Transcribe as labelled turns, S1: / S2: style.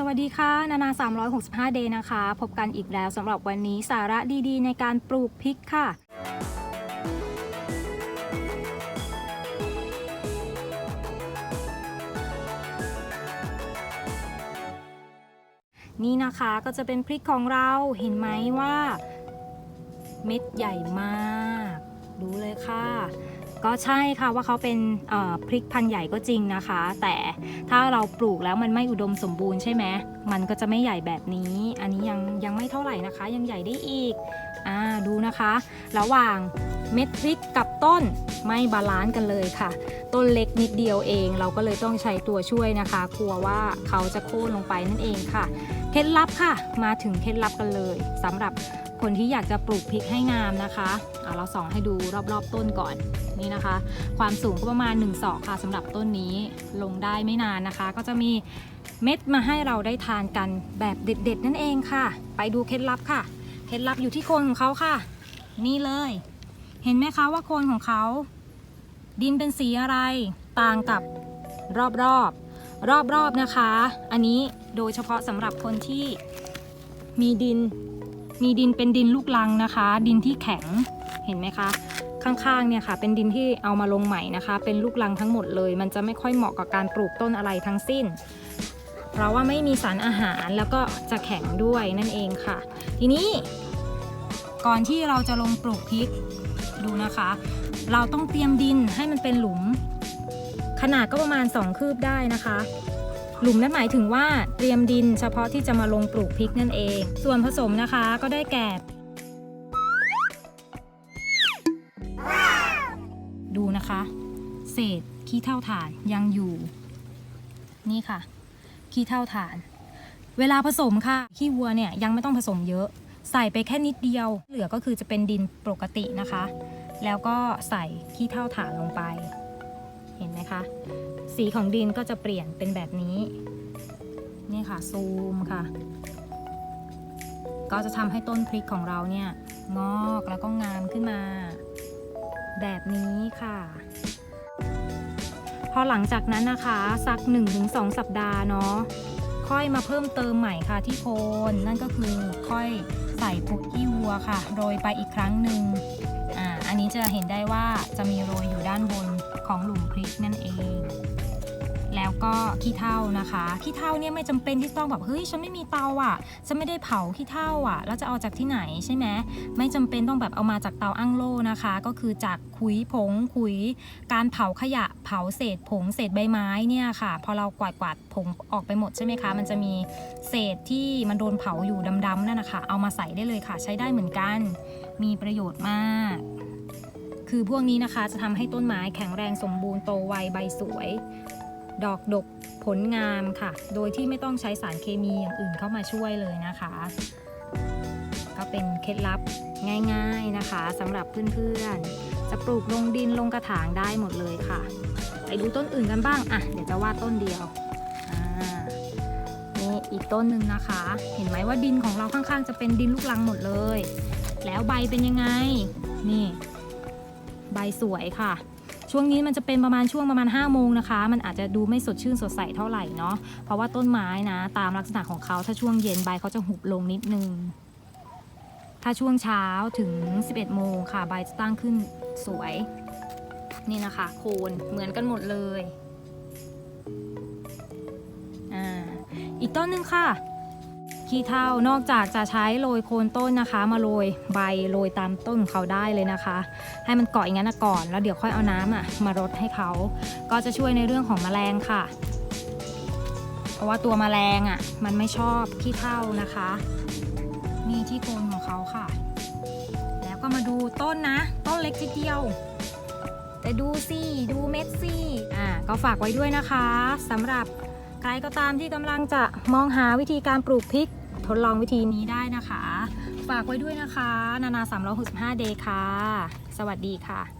S1: สวัสดีค่ะนานา 365 เดย์นะคะ พบกันอีกแล้วสำหรับวันนี้สาระดีๆ ในการปลูกพริกค่ะ นี่นะคะก็จะเป็นพริกของเราเห็นไหมว่า เม็ดใหญ่มาก ดูเลยค่ะ ก็ใช่ค่ะว่าเขาเป็นพริกพันธุ์ใหญ่ก็จริงนะคะ แต่ถ้าเราปลูกแล้วมันไม่อุดมสมบูรณ์ใช่ไหมมันก็จะไม่ใหญ่แบบนี้ อันนี้ยังยังไม่เท่าไหร่นะคะ ยังใหญ่ได้อีกอ่าดูนะคะ ระหว่าง เม็ดพริกกับต้นไม่บาลานซ์กันเลยค่ะ ต้นเล็กนิดเดียวเอง เราก็เลยต้องใช้ตัวช่วยนะคะ กลัวว่าเขาจะโค่นลงไปนั่นเองค่ะ เคล็ดลับค่ะ มาถึงเคล็ดลับกันเลยสำหรับคนที่อยากจะปลูกพริกให้งามนะคะอะเราส่องให้ดูรอบๆต้นก่อนนี่นะคะ ความสูงก็ประมาณ1ศอกค่ะสำหรับต้นนี้ลงได้ไม่นานนะคะ ก็จะมีเม็ดมาให้เราได้ทานกันแบบเด็ด ๆ นั่นเองค่ะ ไปดูเคล็ดลับค่ะ เคล็ดลับอยู่ที่โคนของเขาค่ะ นี่เลย เห็นไหมคะว่าโคนของเขา ดินเป็นสีอะไรต่างกับรอบๆรอบๆนะคะ อันนี้โดยเฉพาะสำหรับคนที่มีดิน มีดินเป็นดินลูกลังนะคะ ดินที่แข็งเห็นไหมคะ ข้างๆเนี่ยค่ะ เป็นดินที่เอามาลงใหม่นะคะ เป็นลูกลังทั้งหมดเลย มันจะไม่ค่อยเหมาะกับการปลูกต้นอะไรทั้งสิ้น เพราะว่าไม่มีสารอาหารแล้วก็จะแข็งด้วยนั่นเองค่ะ ทีนี้ก่อนที่เราจะลงปลูกพริก ดูนะคะ เราต้องเตรียมดินให้มันเป็นหลุม ขนาดก็ประมาณ 2 คืบได้นะคะ หลุมนั่นหมายถึงว่าเตรียมดินเฉพาะที่จะมาลงปลูกพริกนั่นเอง ส่วนผสมนะคะก็ได้แก่ดูนะคะ เศษขี้เท่าฐานยังอยู่ นี่ค่ะขี้เท่าฐาน เวลาผสมค่ะขี้วัวเนี่ยยังไม่ต้องผสมเยอะ ใส่ไปแค่นิดเดียว เหลือก็คือจะเป็นดินปกตินะคะ แล้วก็ใส่ขี้เท่าฐานลงไป เห็นไหมคะ สีของดินก็จะเปลี่ยนเป็นแบบนี้ นี่ค่ะซูมค่ะ ก็จะทำให้ต้นพริกของเราเนี่ยงอกแล้วก็งามขึ้นมา แบบนี้ค่ะ พอหลังจากนั้นนะคะสัก 1-2 สัปดาห์เนาะค่อยมาเพิ่มเติมใหม่ค่ะที่โคนนั่นก็คือค่อย ใส่ปุ๋ยขี้วัวค่ะ โรยไปอีกครั้งหนึ่งอ่าอันนี้จะเห็นได้ว่าจะมีโรยอยู่ด้านบนของหลุมพริกนั่นเอง แล้วก็ขี้เถ้านะคะขี้เถ้าเนี่ยไม่จำเป็นที่ต้องแบบเฮ้ยฉันไม่มีเตาอะฉันไม่ได้เผาขี้เถ้าอะ แล้วจะเอาจากที่ไหนใช่ไหมไม่จำเป็นต้องแบบเอามาจากเตาอั้งโล่นะคะ ก็คือจากขุยผงขุย การเผาขยะเผาเศษผงเศษใบไม้เนี่ยค่ะ พอเรากวาดกวาดผงออกไปหมดใช่ไหมคะ มันจะมีเศษที่มันโดนเผาอยู่ดำๆนั่นนะคะเอามาใส่ได้เลยค่ะ ใช้ได้เหมือนกัน มีประโยชน์มากคือพวกนี้นะคะจะทำให้ต้นไม้แข็งแรงสมบูรณ์โตไวใบสวย ดอกดกผลงามค่ะ โดยที่ไม่ต้องใช้สารเคมีอย่างอื่นเข้ามาช่วยเลยนะคะ ก็เป็นเคล็ดลับง่าย ๆนะคะสำหรับเพื่อนๆ จะปลูกลงดินลงกระถางได้หมดเลยค่ะ ไปดูต้นอื่นกันบ้างอะเดี๋ยวจะวาดต้นเดียวอ่านี่อีกต้นหนึ่งนะคะ เห็นไหมว่าดินของเราข้างๆ จะเป็นดินลูกรังหมดเลย แล้วใบเป็นยังไง นี่ ใบสวยค่ะ ช่วงนี้มันจะเป็นประมาณช่วงประมาณ5้าโมงนะคะ มันอาจจะดูไม่สดชื่นสดใสเท่าไหร่เนาะเพราะว่าต้นไม้นะตามลักษณะของเขาถ้าช่วงเย็นใบเขาจะหุบลงนิดนึง ถ้าช่วงเช้าถึง 11 โมงค่ะใบจะตั้งขึ้นสวย นี่นะคะ โคนเหมือนกันหมดเลยอ่าอีกต้นหนึ่งค่ะ ขี้เถ้านอกจากจะใช้โรยโคนต้นนะคะ มาโรยใบโรยตามต้นของเขาได้เลยนะคะ ให้มันเกาะอย่างนั้นก่อน แล้วเดี๋ยวค่อยเอาน้ำอะมารดให้เขา ก็จะช่วยในเรื่องของแมลงค่ะ เพราะว่าตัวแมลงอะมันไม่ชอบขี้เถ้านะคะนี่ที่โคนของเขาค่ะ แล้วก็มาดูต้นนะ ต้นเล็กทีเดียวแต่ดูสิดูเม็ดสิอ่าก็ฝากไว้ด้วยนะคะสำหรับใครก็ตามที่กำลังจะมองหาวิธีการปลูกพริก ทดลองวิธีนี้ได้นะคะ ฝากไว้ด้วยนะคะ นานา365เดย์ค่ะ สวัสดีค่ะ